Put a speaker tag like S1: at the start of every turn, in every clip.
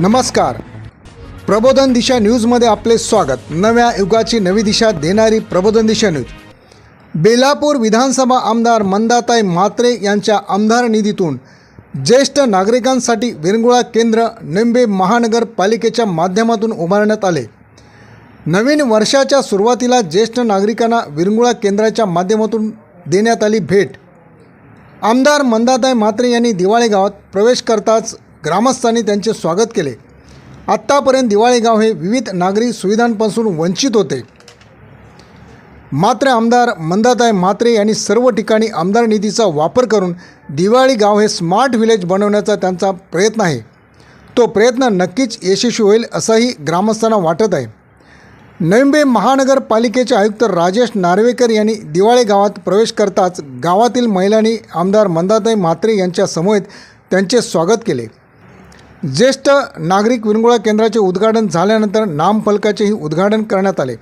S1: नमस्कार. प्रबोधन दिशा न्यूजमध्ये आपले स्वागत. नव्या युगाची नवी दिशा देणारी प्रबोधन दिशा न्यूज. बेलापूर विधानसभा आमदार मंदाताई म्हात्रे यांच्या आमदार निधीतून ज्येष्ठ नागरिकांसाठी विरंगुळा केंद्र निंबे महानगरपालिकेच्या माध्यमातून उभारण्यात आले. नवीन वर्षाच्या सुरुवातीला ज्येष्ठ नागरिकांना विरंगुळा केंद्राच्या माध्यमातून देण्यात आली भेट. आमदार मंदाताई म्हात्रे यांनी दिवाळे गावात प्रवेश करताच ग्रामस्थांनी त्यांचे स्वागत केले. आत्तापर्यंत दिवाळे गाव हे विविध नागरी सुविधांपासून वंचित होते. मात्र आमदार मंदाताई म्हात्रे यांनी सर्व ठिकाणी आमदार निधीचा वापर करून दिवाळी गाव हे स्मार्ट विलेज बनवण्याचा त्यांचा प्रयत्न आहे. तो प्रयत्न नक्कीच यशस्वी होईल असंही ग्रामस्थांना वाटत आहे. नविंबे महानगरपालिकेचे आयुक्त राजेश नार्वेकर यांनी दिवाळे गावात प्रवेश करताच गावातील महिलांनी आमदार मंदाताई म्हात्रे यांच्या समवेत त्यांचे स्वागत केले. ज्येष्ठ नागरिक विरंगुळा केंद्राचे उद्घाटन झाल्यानंतर नामफलकाचेही उद्घाटन करण्यात आले.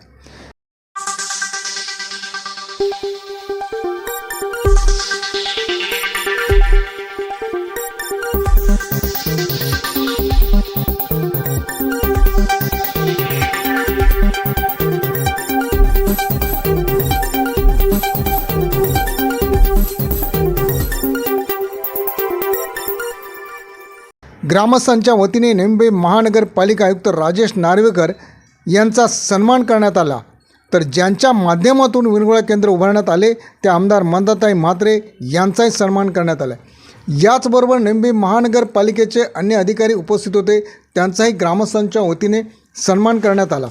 S1: ग्रामस्थांच्या वतीने मुंबई महानगरपालिका आयुक्त राजेश नार्वेकर यांचा सन्मान करण्यात आला. तर ज्यांच्या माध्यमातून विरंगुळा केंद्र उभारण्यात आले ते आमदार मंदाताई म्हात्रे यांचाही सन्मान करण्यात आला. याचबरोबर नेंबे महानगरपालिकेचे अन्य अधिकारी उपस्थित होते त्यांचाही ग्रामस्थांच्या वतीने सन्मान करण्यात आला.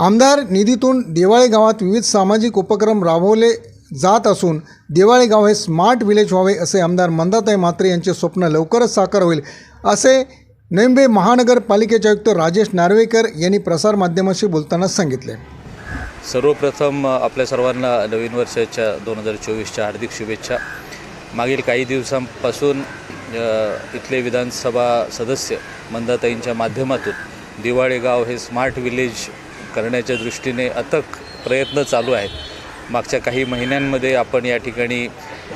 S1: आमदार निधीतून देवाळे गावात विविध सामाजिक उपक्रम राबवले जात असून दिवाळे गाव हे स्मार्ट विलेज व्हावे असे आमदार मंदाताई म्हात्रे यांचे स्वप्न लवकरच साकार होईल. असे नेंबे महानगरपालिकेचे आयुक्त राजेश नार्वेकर यांनी प्रसारमाध्यमाशी बोलताना सांगितले.
S2: सर्वप्रथम आपल्या सर्वांना नवीन वर्षाच्या दोन हजार चोवीसच्या हार्दिक शुभेच्छा. मागील काही दिवसांपासून इथले विधानसभा सदस्य मंदाताईंच्या माध्यमातून दिवाळेगाव हे स्मार्ट विलेज करण्याच्या दृष्टीने अथक प्रयत्न चालू आहेत. मागच्या काही महिन्यांमध्ये आपण या ठिकाणी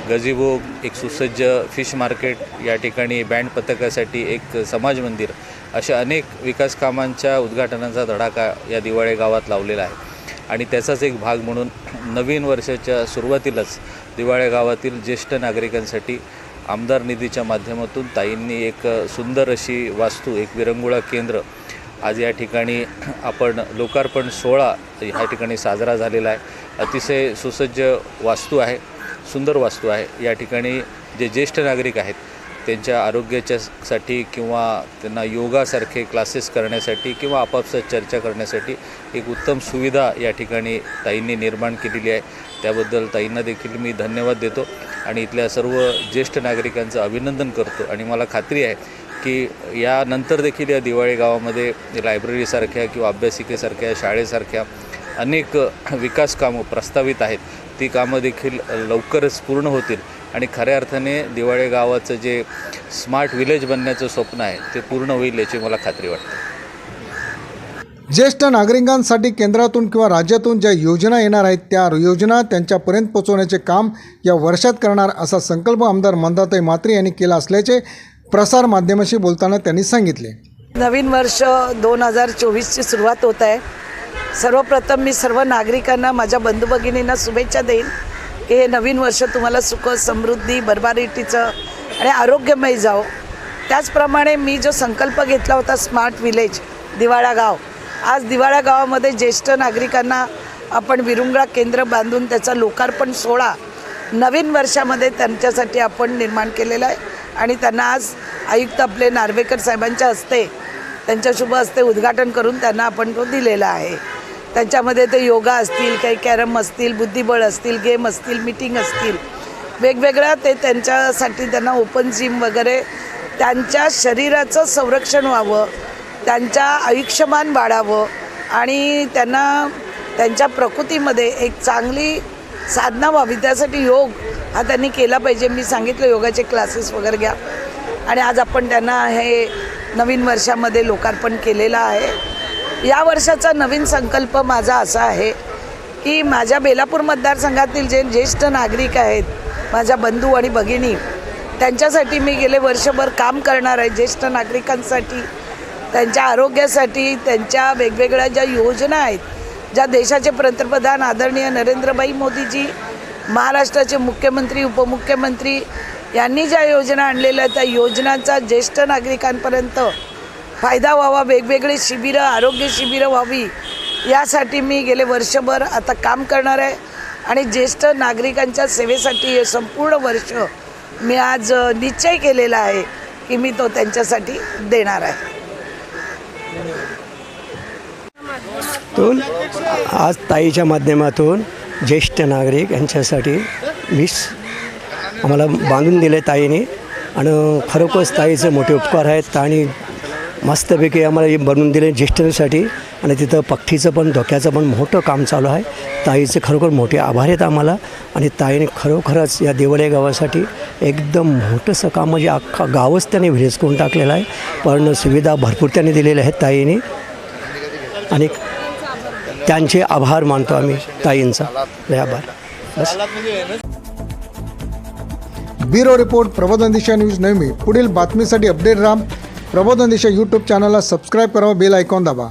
S2: गझिबो एक सुसज्ज फिश मार्केट या ठिकाणी बँड पथकासाठी एक समाज मंदिर अशा अनेक विकास कामांच्या उद्घाटनाचा धडाका या दिवाळे गावात लावलेला आहे. आणि त्याचाच एक भाग म्हणून नवीन वर्षाच्या सुरुवातीलाच दिवाळे गावातील ज्येष्ठ नागरिकांसाठी आमदार निधीच्या माध्यमातून ताईंनी एक सुंदर अशी वास्तू एक विरंगुळा केंद्र आज या ठिकाणी आपण लोकार्पण सोहळा ह्या ठिकाणी साजरा झालेला आहे. अतिशय सुसज्ज वास्तू आहे सुंदर वास्तू आहे. या ठिकाणी जे ज्येष्ठ नागरिक आहेत त्यांच्या आरोग्याच्या साठी किंवा त्यांना योगासारखे क्लासेस करण्यासाठी किंवा आपापसात चर्चा करण्यासाठी एक उत्तम सुविधा या ठिकाणी ताईंनी निर्माण केलेली आहे. त्याबद्दल ताईंना देखील मी धन्यवाद देतो आणि इथल्या सर्व ज्येष्ठ नागरिकांचं अभिनंदन करतो. आणि मला खात्री आहे की यानंतर देखील या दिवाळी गावामध्ये लायब्ररीसारख्या किंवा अभ्यासिकेसारख्या शाळेसारख्या अनेक विकास कामं प्रस्तावित आहेत. ती कामं देखील लवकरच पूर्ण होतील. आणि खऱ्या अर्थाने दिवाळे गावाचं जे स्मार्ट विलेज बनण्याचं स्वप्न आहे ते पूर्ण होईल याची मला खात्री वाटते.
S1: ज्येष्ठ नागरिकांसाठी केंद्रातून किंवा राज्यातून ज्या योजना येणार आहेत त्या योजना त्यांच्यापर्यंत पोहोचवण्याचे काम या वर्षात करणार असा संकल्प आमदार मंदाताई म्हात्रे यांनी केला असल्याचे प्रसारमाध्यमाशी बोलताना त्यांनी सांगितले.
S3: नवीन वर्ष दोन हजार चोवीसची सुरुवात होत आहे. सर्वप्रथम मी सर्व नागरिकांना माझ्या बंधू भगिनींना शुभेच्छा देईन की हे नवीन वर्ष तुम्हाला सुख समृद्धी बरबारीटीचं आणि आरोग्यमय जावो. त्याचप्रमाणे मी जो संकल्प घेतला होता स्मार्ट विलेज दिवाळा गाव आज दिवाळा गावामध्ये ज्येष्ठ नागरिकांना आपण विरुंगळा केंद्र बांधून त्याचा लोकार्पण सोहळा नवीन वर्षामध्ये त्यांच्यासाठी आपण निर्माण केलेला आहे. आणि त्यांना आज आयुक्त आपले नार्वेकर साहेबांच्या हस्ते त्यांच्या शुभ हस्ते उद्घाटन करून त्यांना आपण तो दिलेला आहे. त्यांच्यामध्ये ते योगा असतील काही कॅरम असतील बुद्धिबळ असतील गेम असतील मीटिंग असतील. वेगवेगळ्या ते त्यांच्यासाठी त्यांना ओपन जिम वगैरे त्यांच्या शरीराचं संरक्षण व्हावं त्यांच्या आयुष्यमान वाढावं आणि त्यांना त्यांच्या प्रकृतीमध्ये एक चांगली साधना व्हावी. त्यासाठी योग हा त्यांनी केला पाहिजे. मी सांगितलं योगाचे क्लासेस वगैरे घ्या. आणि आज आपण त्यांना हे नवीन वर्षामध्ये लोकार्पण केलेलं आहे. या वर्षाचा नवीन संकल्प माझा असा आहे की माझ्या बेलापूर मतदारसंघातील जे ज्येष्ठ नागरिक आहेत माझ्या बंधू आणि भगिनी त्यांच्यासाठी मी गेले वर्षभर काम करणार आहे. ज्येष्ठ नागरिकांसाठी त्यांच्या आरोग्यासाठी त्यांच्या वेगवेगळ्या ज्या योजना आहेत ज्या देशाचे पंतप्रधान आदरणीय नरेंद्रभाई मोदीजी महाराष्ट्राचे मुख्यमंत्री उपमुख्यमंत्री यांनी ज्या योजना आणलेल्या त्या योजनांचा ज्येष्ठ नागरिकांपर्यंत फायदा व्हावा वेगवेगळी शिबिरं आरोग्य शिबिरं व्हावी. यासाठी मी गेले वर्षभर आता काम करणार आहे. आणि ज्येष्ठ नागरिकांच्या सेवेसाठी हे संपूर्ण वर्ष मी आज निश्चय केलेला आहे की मी तो त्यांच्यासाठी देणार आहे.
S4: आज ताईच्या माध्यमातून ज्येष्ठ नागरिक यांच्यासाठी वीस आम्हाला बांधून दिले ताईने. आणि खरोखरच ताईचे मोठे उपकार आहेत. आणि मस्तपैकी आम्हाला हे बनवून दिले ज्येष्ठांसाठी. आणि तिथं पक्षीचं पण धोक्याचं पण मोठं काम चालू आहे. ताईचे खरोखर मोठे आभार आहेत आम्हाला. आणि ताईने खरोखरच या देवळे गावासाठी एकदम मोठंसं काम म्हणजे अख्खा गावच त्याने व्हिलेज करून टाकलेलं आहे. पण सुविधा भरपूर त्याने दिलेल्या आहेत ताईने. आणि त्यांचे आभार मानतो आम्ही ताईंचा. लय आभार. बस.
S1: ब्युरो रिपोर्ट प्रबोधन दिशा न्यूज नेहमी पुढील बातमीसाठी अपडेट राहा प्रबोधन दिशा यूट्यूब चॅनलला सबस्क्राईब करा बेल आयकॉन दाबा.